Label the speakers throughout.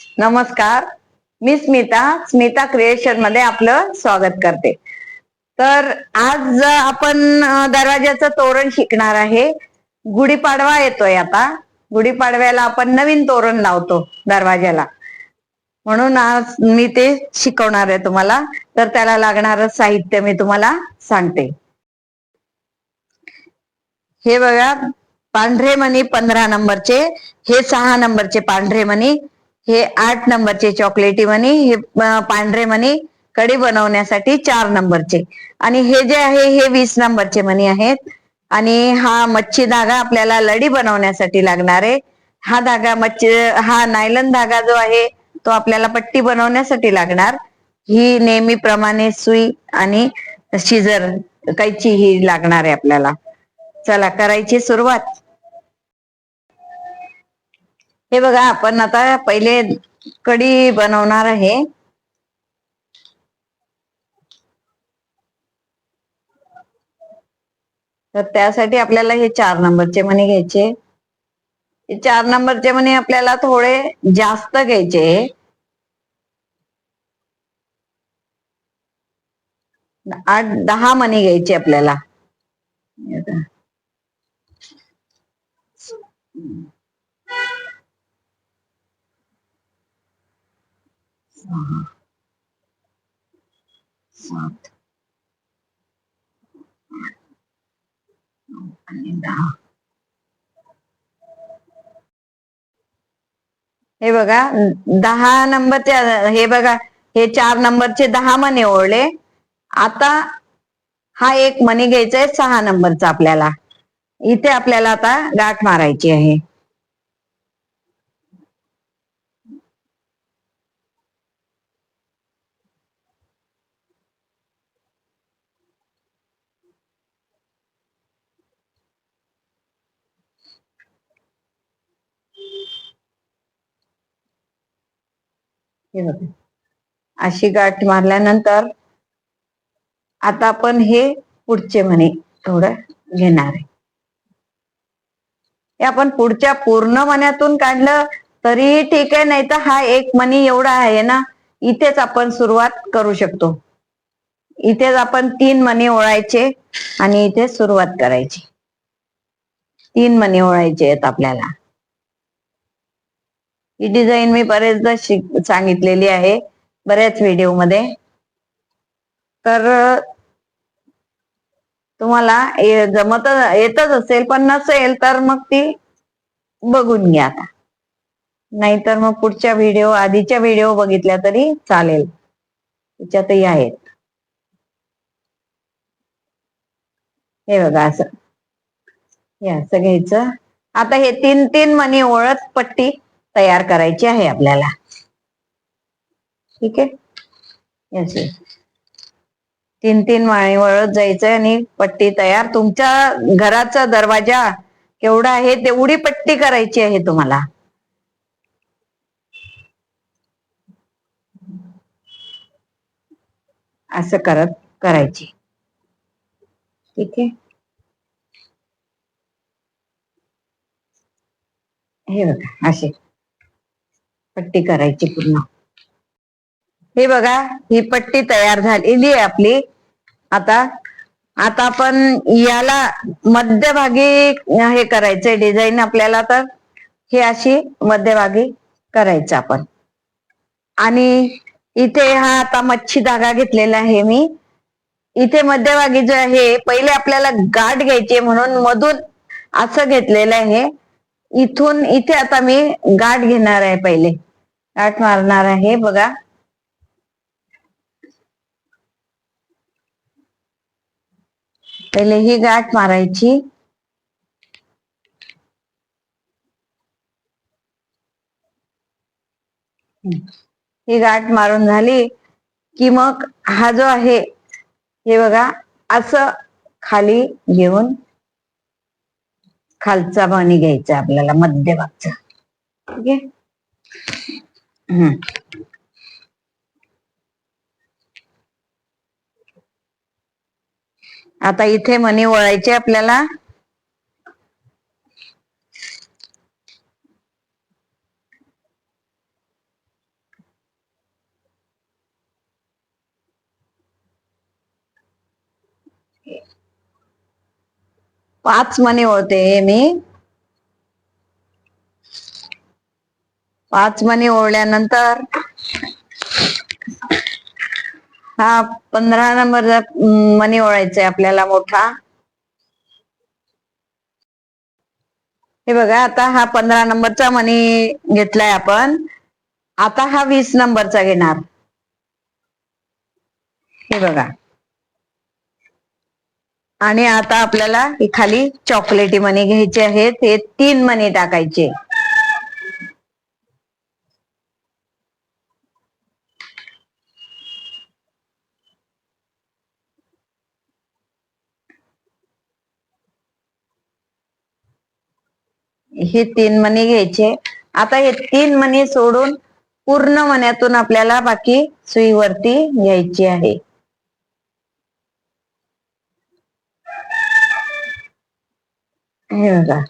Speaker 1: नमस्कार. मी स्मिता स्मिता क्रिएशनमध्ये आपलं स्वागत करते. तर आज आपण दरवाज्याचं तोरण शिकणार आहे. गुढीपाडवा येतोय आता. गुढीपाडव्याला आपण नवीन तोरण लावतो दरवाज्याला. म्हणून आज मी ते शिकवणार आहे तुम्हाला. तर त्याला लागणारं साहित्य मी तुम्हाला सांगते. हे बघा पांढरे मणी पंधरा नंबरचे हे सहा नंबरचे पांढरे मणी हे आठ नंबरचे चॉकलेटी मनी हे पांढरे मनी कडी बनवण्यासाठी चार नंबरचे. आणि हे जे आहे हे वीस नंबरचे मनी आहेत. आणि हा मच्छी धागा आपल्याला लडी बनवण्यासाठी लागणार आहे. हा धागा मच्छी हा नायलन धागा जो आहे तो आपल्याला पट्टी बनवण्यासाठी लागणार. ही नेहमीप्रमाणे सुई आणि शिजर कैची ही लागणार आहे आपल्याला. चला करायची सुरुवात. हे बघा आपण आता पहिले कढी बनवणार आहे. तर त्यासाठी आपल्याला हे चार नंबरचे मणी घ्यायचे. चार नंबरचे मणी आपल्याला थोडे जास्त घ्यायचे. आठ दहा मणी घ्यायचे आपल्याला. सहा सात. आणि दहा. हे बघा दहा नंबरचे हे बघा हे चार नंबरचे दहा मणी ओढले आता हा एक मणी घ्यायचा आहे सहा नंबरचा आपल्याला. इथे आपल्याला आता गाठ मारायची आहे. हे बघा. अशी गाठ मारल्यानंतर आता आपण हे पुढचे म्हणे थोडं घेणार आहे. हे आपण पुढच्या पूर्ण मण्यातून काढलं तरी ठीक आहे नाही तर हा एक मणी एवढा आहे ना इथेच आपण सुरुवात करू शकतो. इथेच आपण तीन मणी ओळायचे आणि इथे सुरुवात करायची. तीन मणी ओळायचे आहेत आपल्याला. ही डिझाईन मी बरेचदा शिक सांगितलेली आहे बऱ्याच व्हिडिओमध्ये तर तुम्हाला जमत येतच असेल पण नसेल तर मग ती बघून घ्या आता. नाहीतर मग पुढच्या व्हिडिओ आधीच्या व्हिडिओ बघितल्या तरी चालेल. त्याच्यातही आहेत. हे बघा असं. हे असं घ्यायचं. आता हे तीन तीन मनी ओळख पट्टी. तयार करायची आहे आपल्याला. ठीक आहे? तीन तीन माळी वळत जायचंय आणि पट्टी तयार. तुमच्या घराचा दरवाजा केवढा आहे तेवढी पट्टी करायची आहे तुम्हाला. असं करत करायची. ठीक आहे? हे बघा असे. पट्टी करायची पूर्ण. हे बघा ही पट्टी तयार झालेली आहे आपली. आता आता आपण याला मध्यभागी हे करायचंय डिझाईन आपल्याला तर हे अशी मध्यभागी करायचं आपण. आणि इथे हा आता मच्छी धागा घेतलेला आहे मी. इथे मध्यभागी जो आहे पहिले आपल्याला गाठ घ्यायची म्हणून मधून असं घेतलेलं आहे. इथून इथे आता मी गाठ घेणार आहे पहिले. गाठ मारणार आहे बघा. पहिले ही गाठ मारायची. ही गाठ मारून झाली की मग हा जो आहे हे बघा असं खाली घेऊन खालचा पाणी घ्यायचा आपल्याला मध्यभागचा. ठीक आहे? आता इथे मनी वळायचे आपल्याला. पाच मनी वळते हे मी. पाच मणी ओढल्यानंतर हा पंधरा नंबरचा मणी ओळायचा आहे आपल्याला मोठा. हे बघा आता हा पंधरा नंबरचा मणी घेतलाय आपण. आता हा वीस नंबरचा घेणार. हे बघा. आणि आता आपल्याला खाली चॉकलेटी मणी घ्यायचे आहेत. हे तीन मणी टाकायचे. हे तीन मणी घ्यायचे. आता हे तीन मणी सोडून पूर्ण मण्यातून आपल्याला बाकी सुईवरती घ्यायची आहे. हे बघा.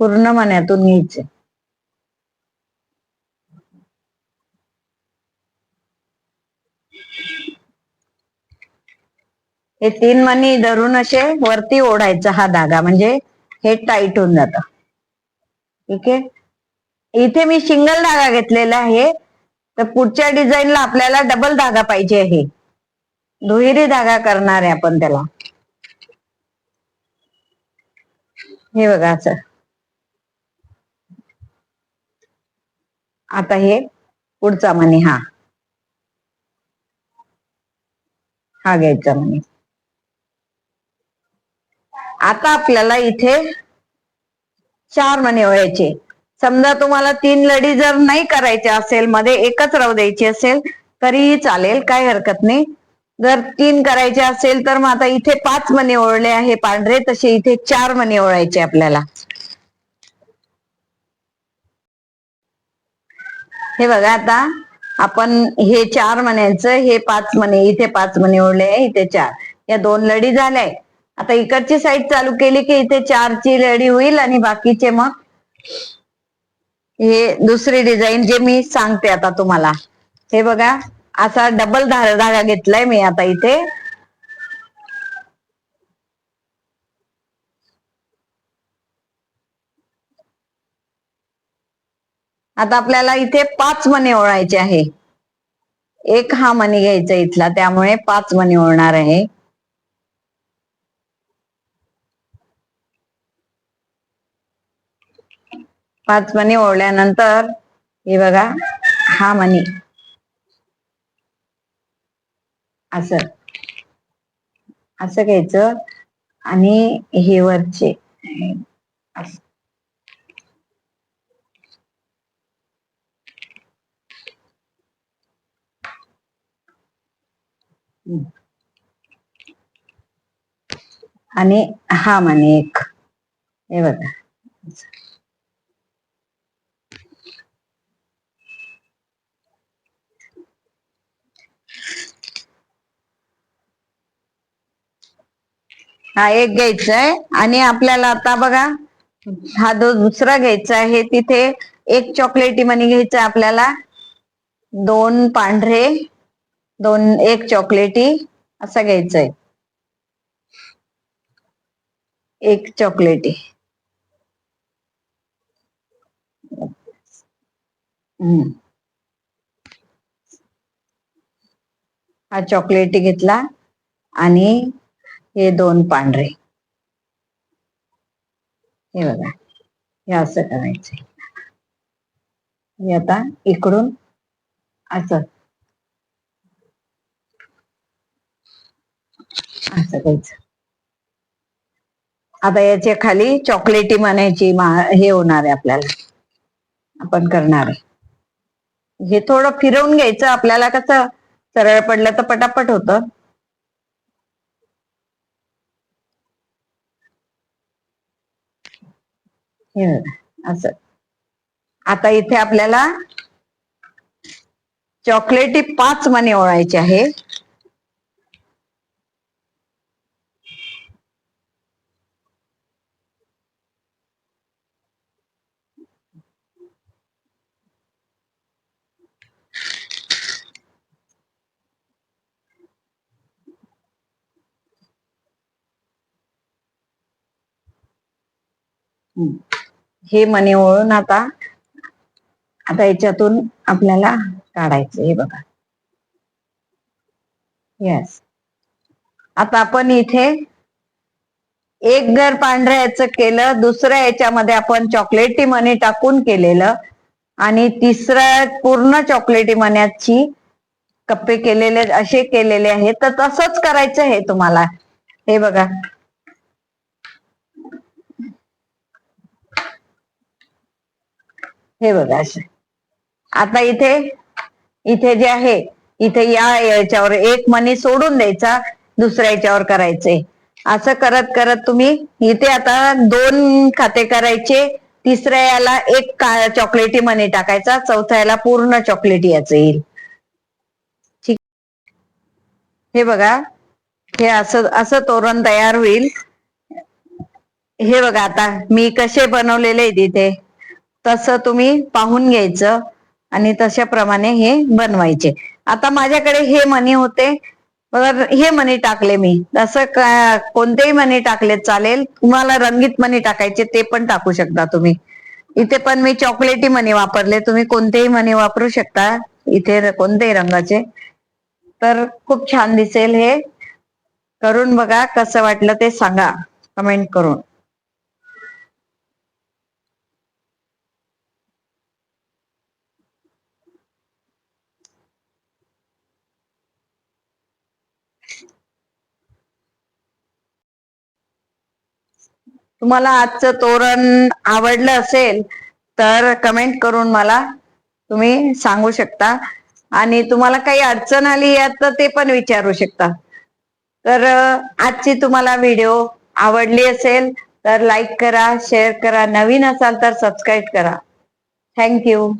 Speaker 1: पूर्ण मण्यातून घ्यायचे. हे तीन मणी धरून असे वरती ओढायचा हा धागा म्हणजे हे टाईट होऊन जात. ठीक आहे? इथे मी सिंगल धागा घेतलेला आहे. तर पुढच्या डिझाईनला आपल्याला डबल धागा पाहिजे आहे. दुहेरी धागा करणार आहे आपण त्याला. हे बघा असं. आता हे पुढचा मणी हा. हा घ्यायचा मणी. आता आपल्याला इथे चार मणी व्हायचे. समजा तुम्हाला तीन लढी जर नाही करायचे असेल मध्ये एकच राहू द्यायची असेल तरीही चालेल काही हरकत नाही. जर तीन करायचे असेल तर मग आता इथे पाच मणी ओळले आहे पांढरे तसे इथे चार मणी ओळायचे आपल्याला. हे बघा आता आपण हे चार मण्याचं हे पाच मणी इथे पाच मणी ओढले आहे इथे चार. या दोन लढी झाल्याय आता इकडची साईड चालू केली की इथे चारची रेडी होईल आणि बाकीचे मग हे दुसरी डिझाईन जे मी सांगते आता तुम्हाला. हे बघा असा डबल धागा घेतलाय मी आता इथे. आता आपल्याला इथे पाच मणी ओळायचे आहे. एक हा मणी घ्यायचा इथला त्यामुळे पाच मणी ओळणार आहे. पाच मणी ओढल्यानंतर हे बघा हा मणी. असं. असं घ्यायचं आणि हे वरचे. आणि हा मणी एक. हे बघा. हा एक घ्यायचा आहे. आणि आपल्याला आता बघा हा जो दुसरा घ्यायचा आहे तिथे एक चॉकलेटी मनी घ्यायचा आपल्याला. दोन पांढरे दोन एक चॉकलेटी असा घ्यायचा आहे. एक चॉकलेटी हा चॉकलेटी घेतला. आणि हे दोन पांढरे. हे बघा हे असं करायचंय हे आता इकडून असं. असं करायचं. आता याच्या खाली चॉकलेटी म्हणायची हे होणार आहे आपल्याला. आपण करणार आहे. हे थोडं फिरवून घ्यायचं आपल्याला कसं सरळ पडलं तर पटापट होत. हे असं आता इथे आपल्याला चॉकलेटी पाच मणी ओळायचे आहे Mm. हे मणी ओळून आता आता याच्यातून आपल्याला काढायचं हे बघा. येस आता आपण इथे एक घर पांढऱ्या याचं केलं दुसऱ्या याच्यामध्ये आपण चॉकलेटी मनी टाकून केलेलं आणि तिसऱ्या पूर्ण चॉकलेटी मण्याची कप्पे केलेले असे केलेले आहेत तर तसंच करायचं हे तुम्हाला. हे बघा. हे बघा आता इथे इथे जे आहे इथे या याच्यावर एक मनी सोडून द्यायचा दुसऱ्या याच्यावर करायचे. असं करत करत तुम्ही इथे आता दोन खाते करायचे तिसऱ्या याला एक चॉकलेटी मनी टाकायचा चौथ्या याला पूर्ण चॉकलेटी याच येईल. ठीक. हे बघा हे असं असं तोरण तयार होईल. हे बघा आता मी कसे बनवलेले तिथे इथे? तसं तुम्ही पाहून घ्यायचं आणि तशाप्रमाणे हे बनवायचे. आता माझ्याकडे हे मणी होते. तर हे मणी टाकले मी. तसं कोणतेही मणी टाकले चालेल. तुम्हाला रंगीत मणी टाकायचे ते पण टाकू शकता तुम्ही. इथे पण मी चॉकलेटी मणी वापरले. तुम्ही कोणतेही मणी वापरू शकता इथे कोणतेही रंगाचे. तर खूप छान दिसेल हे. करून बघा कसं वाटलं ते सांगा. कमेंट करून. तुम्हाला आजचं तोरण आवडलं असेल तर कमेंट करून मला तुम्ही सांगू शकता. आणि तुम्हाला काही अडचण आली यात तर ते पण विचारू शकता. तर आजची तुम्हाला व्हिडिओ आवडली असेल तर लाईक करा शेअर करा. नवीन असाल तर सबस्क्राईब करा. थँक्यू